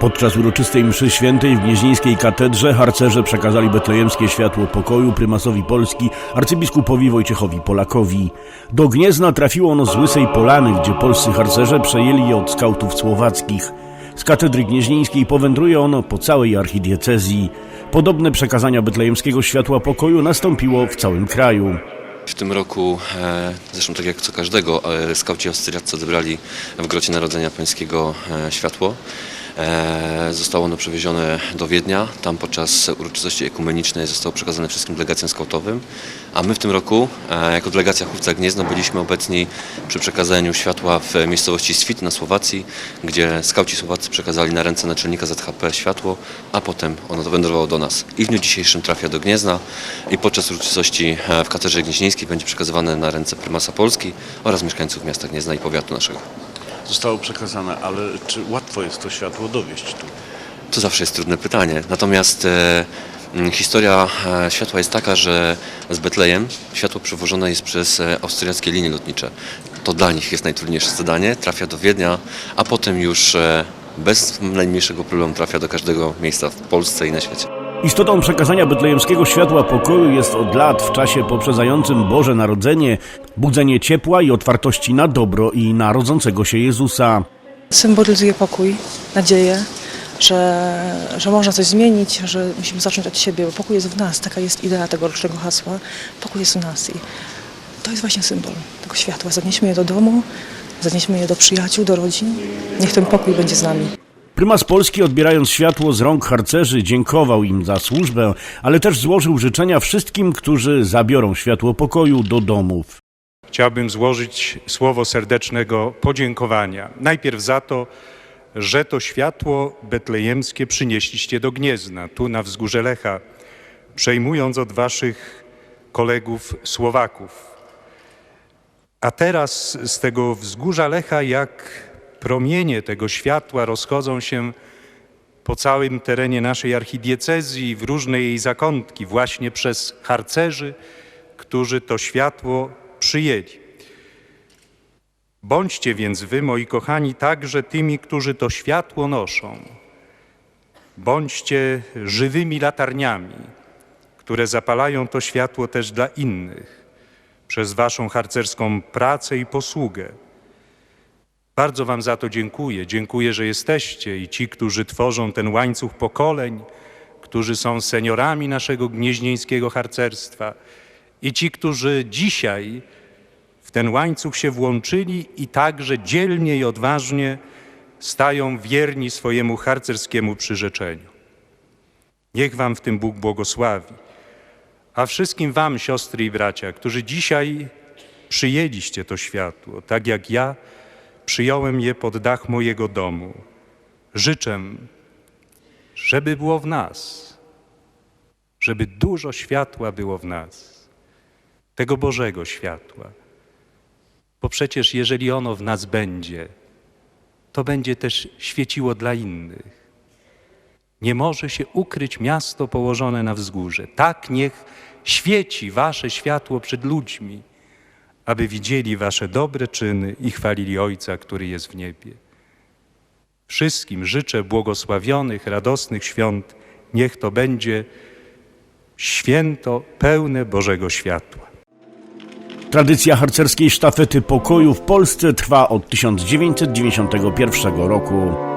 Podczas uroczystej mszy świętej w Gnieźnieńskiej katedrze harcerze przekazali betlejemskie światło pokoju prymasowi Polski, arcybiskupowi Wojciechowi Polakowi. Do Gniezna trafiło ono z Łysej Polany, gdzie polscy harcerze przejęli je od skautów słowackich. Z katedry gnieźnieńskiej powędruje ono po całej archidiecezji. Podobne przekazania betlejemskiego światła pokoju nastąpiło w całym kraju. W tym roku, e, zresztą tak jak co każdego, e, skauci austriaccy odebrali w Grocie Narodzenia Pańskiego e, światło. E, Zostało ono przewiezione do Wiednia. Tam podczas uroczystości ekumenicznej zostało przekazane wszystkim delegacjom skautowym. A my w tym roku, e, jako delegacja Chówca Gniezno, byliśmy obecni przy przekazaniu światła w miejscowości Swit na Słowacji, gdzie skauci słowacy przekazali na ręce naczelnika ZHP światło, a potem ono dowędrowało do nas. I w dniu dzisiejszym trafia do Gniezna i podczas uroczystości e, w katedrze gnieźnieńskiej będzie przekazywane na ręce prymasa Polski oraz mieszkańców miasta Gniezna i powiatu naszego. Zostało przekazane, ale czy łatwo jest to światło dowieść tu? To zawsze jest trudne pytanie. Natomiast e, historia e, światła jest taka, że z Betlejem światło przewożone jest przez e, austriackie linie lotnicze. To dla nich jest najtrudniejsze zadanie. Trafia do Wiednia, a potem już e, bez najmniejszego problemu trafia do każdego miejsca w Polsce i na świecie. Istotą przekazania betlejemskiego światła pokoju jest od lat w czasie poprzedzającym Boże Narodzenie budzenie ciepła i otwartości na dobro i na rodzącego się Jezusa. Symbolizuje pokój, nadzieję, że, że można coś zmienić, że musimy zacząć od siebie, bo pokój jest w nas. Taka jest idea tegorocznego hasła. Pokój jest w nas i to jest właśnie symbol tego światła. Zanieśmy je do domu, zanieśmy je do przyjaciół, do rodzin. Niech ten pokój będzie z nami. Prymas Polski odbierając światło z rąk harcerzy dziękował im za służbę, ale też złożył życzenia wszystkim, którzy zabiorą światło pokoju do domów. Chciałbym złożyć słowo serdecznego podziękowania. Najpierw za to, że to światło betlejemskie przynieśliście do Gniezna, tu na wzgórze Lecha, przejmując od waszych kolegów Słowaków. A teraz z tego wzgórza Lecha, jak promienie tego światła rozchodzą się po całym terenie naszej archidiecezji, w różne jej zakątki, właśnie przez harcerzy, którzy to światło przyjęli. Bądźcie więc wy, moi kochani, także tymi, którzy to światło noszą. Bądźcie żywymi latarniami, które zapalają to światło też dla innych przez waszą harcerską pracę i posługę. Bardzo wam za to dziękuję. Dziękuję, że jesteście i ci, którzy tworzą ten łańcuch pokoleń, którzy są seniorami naszego gnieźnieńskiego harcerstwa i ci, którzy dzisiaj w ten łańcuch się włączyli i także dzielnie i odważnie stają wierni swojemu harcerskiemu przyrzeczeniu. Niech Wam w tym Bóg błogosławi. A wszystkim Wam, siostry i bracia, którzy dzisiaj przyjęliście to światło, tak jak ja przyjąłem je pod dach mojego domu, życzę, żeby było w nas, żeby dużo światła było w nas tego Bożego światła. Bo przecież jeżeli ono w nas będzie, to będzie też świeciło dla innych. Nie może się ukryć miasto położone na wzgórze. Tak niech świeci wasze światło przed ludźmi, aby widzieli wasze dobre czyny i chwalili Ojca, który jest w niebie. Wszystkim życzę błogosławionych, radosnych świąt. Niech to będzie święto pełne Bożego światła. Tradycja harcerskiej sztafety pokoju w Polsce trwa od 1991 roku.